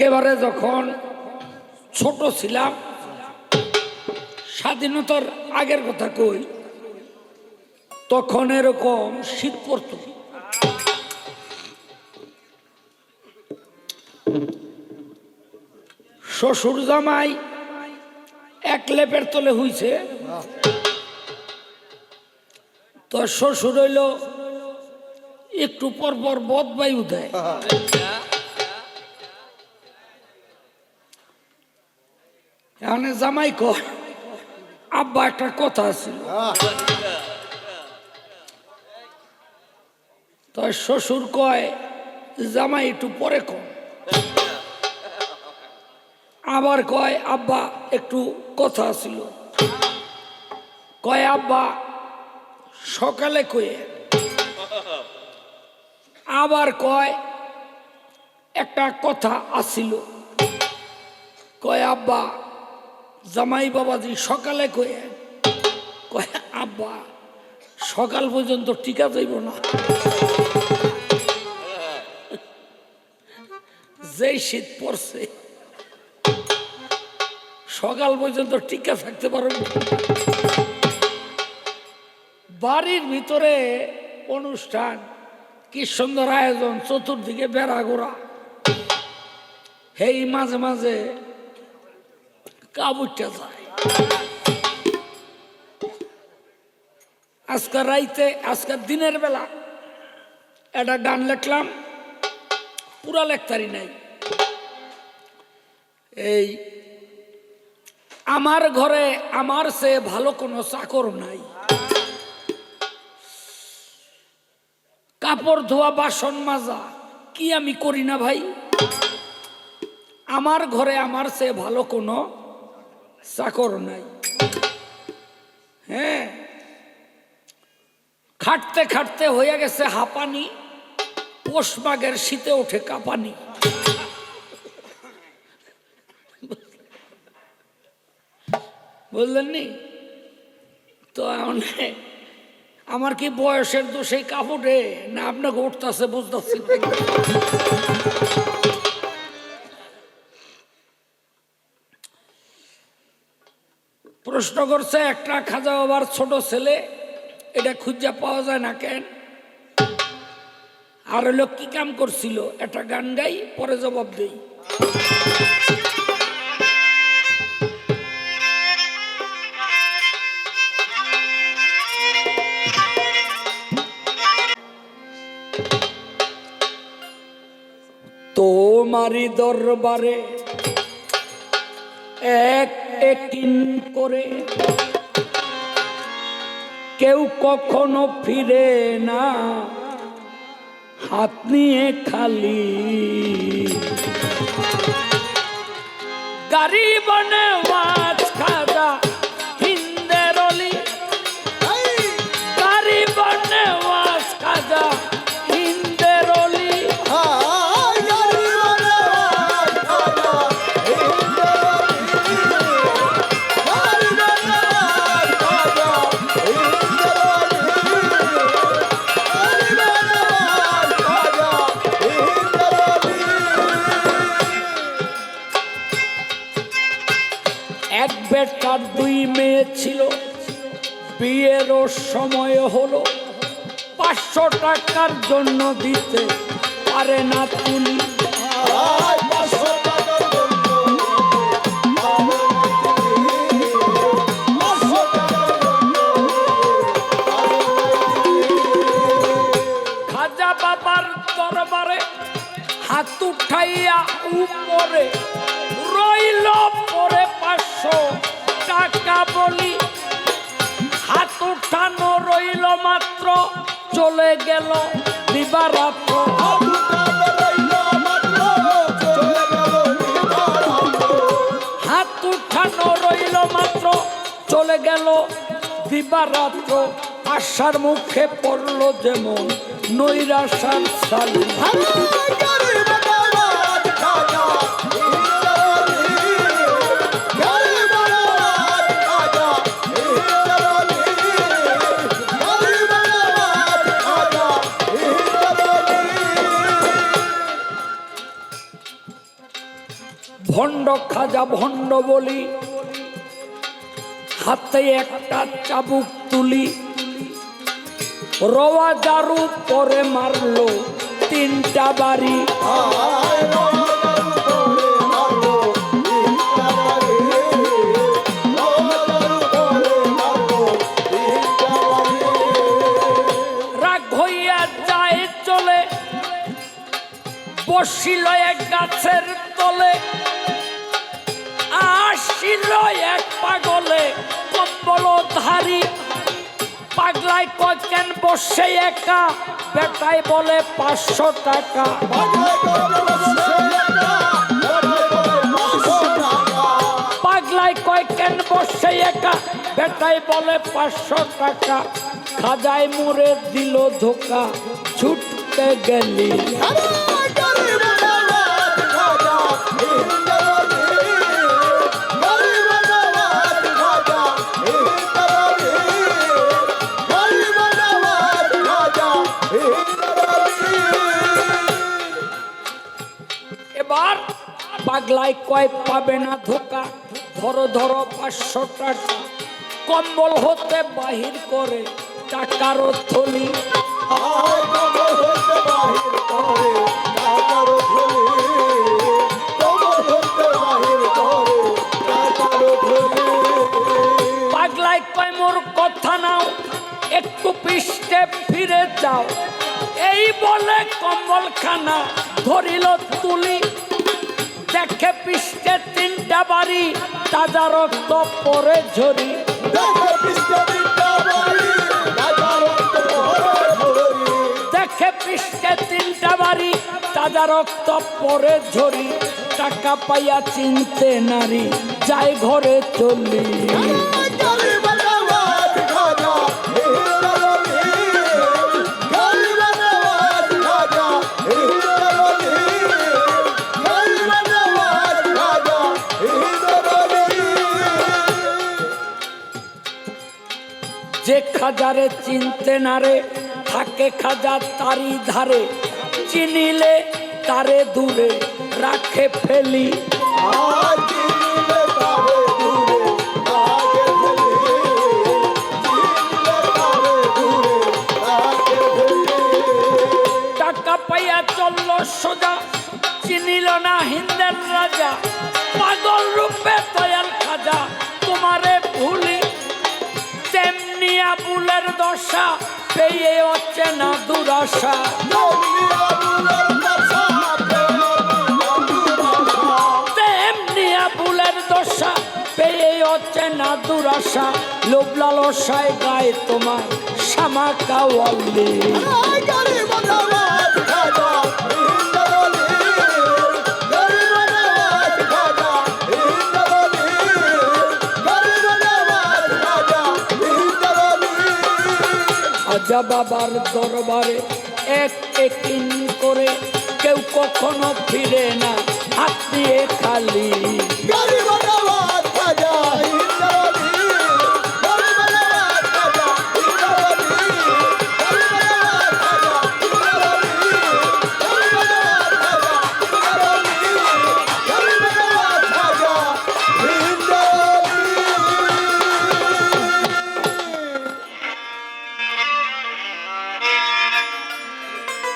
একেবারে যখন ছোট ছিলাম, স্বাধীনতার আগের কথা কই, তখন এরকম শীত পড়ত। শ্বশুর জামাই এক লেপের তলে হইছে। তো শ্বশুর হইল, একটু পর পর বদ বায়ু দেয়। এখানে জামাই কর আব্বা একটা কথা আছে তো শ্বশুর কয়, জামাই একটু পরে কম আবার কয়, আব্বা একটু কথা ছিল। কয়, আব্বা, সকালে কয়ে। আবার কয়, একটা কথা আসিল কয়, আব্বা জামাই বাবাজি সকালে কয়ে, কয়, আব্বা, সকাল পর্যন্ত টিকা যাইব না। যেই শীত পড়ছে, সকাল পর্যন্ত টিকা থাকতে পারো বাড়ির ভিতরে অনুষ্ঠান, কি সুন্দর আয়োজন, চতুর্দিকে বেড়া গোড়া হেই, মাঝে মাঝে আজকাল রাইতে আজকের দিনের বেলা একটা গান লেখলাম, পুরা লেখতারি নাই। এই, আমার ঘরে আমার সে ভালো কোনো চাকর নাই। কাপড় ধোয়া, বাসন মাজা, কি আমি করি না ভাই? আমার ঘরে আমার সে ভালো কোনো চাকর নাই। হ্যাঁ? খাটতে খাটতে হয়ে গেছে হাঁপানি পোষবাগের শীতে ওঠে কাঁপানি। বুঝলেন নি তো আমার কি বয়সের সেই কাপড়ে? না, আপনাকে উঠতেছে বুঝতেছি প্রশ্ন করছে, একটা খাজা বাবার ছোট ছেলে, এটা খুঁজা পাওয়া যায় না কেন? আর হলো কি কাম করছিল? একটা গান গাই, পরে জবাব দেই। তোমারি দরবারে এক একিন করে কেউ কখনো ফিরে না। হাত নিয়ে খালি। গাড়ি বনে বিয়েরও সময় হলো। পাঁচশো টাকার জন্য দিতে পারে না তুলি দরবারে হাত উঠাইয়া উপরে রইল পরে পাঁচশো। মাত্র চলে গেল দিবারাত্র হাত উঠানো রইল মাত্র, চলে গেল দিবারাত্র আশার মুখে পড়ল যেমন নৈরাশার সালি খাজা ভণ্ড বলি। হাতে একটা চাবুক তুলি। রওয়া দারু পরে মারলো তিনটা বাড়ি। বসিল এক গাছের তলে। আসিল এক পাগলে কম্বল ধারি পাগলায় কয়েন বসে একা বেটায় বলে পাঁচশো টাকা। পাগলায় কয়েন বসে একা বেটায় বলে পাঁচশো টাকা। খাজায় মুড়ে দিল ধোকা, ছুটতে গেলি। পাগলায় কয় পাবে না ধোকা? ধরো ধরো পাঁচশো টাকা। কম্বল হতে বাহির করে টাকারও থলি। পাগলায় কয় মোর কথা নাও একটু পৃষ্ঠে ফিরে যাও। এই বলে কম্বল খানা ধরিল তুলি। দেখে পৃষ্ঠে তিনটা বাড়ি তাজা রক্ত পরে ঝরি। দেখে পৃষ্ঠে তিনটা বাড়ি তাজা রক্ত পরে ঝরি। টাকা পাইয়া চিনতে নারী যাই ঘরে চলি। খাজারে চিনতে নারে থাকে খাজা তারি ধারে। চিনিলে তারে দূরে রাখে ফেলি। টাকা আবুলের দশা পেয়ে হচ্ছে না দুরাশা। তেমনি দশা পেয়ে হচ্ছে গায়ে তোমার শ্যামা খাজা বাবার দরবারে এক একিন করে কেউ কখনো ফিরে না। হাত দিয়ে খালি।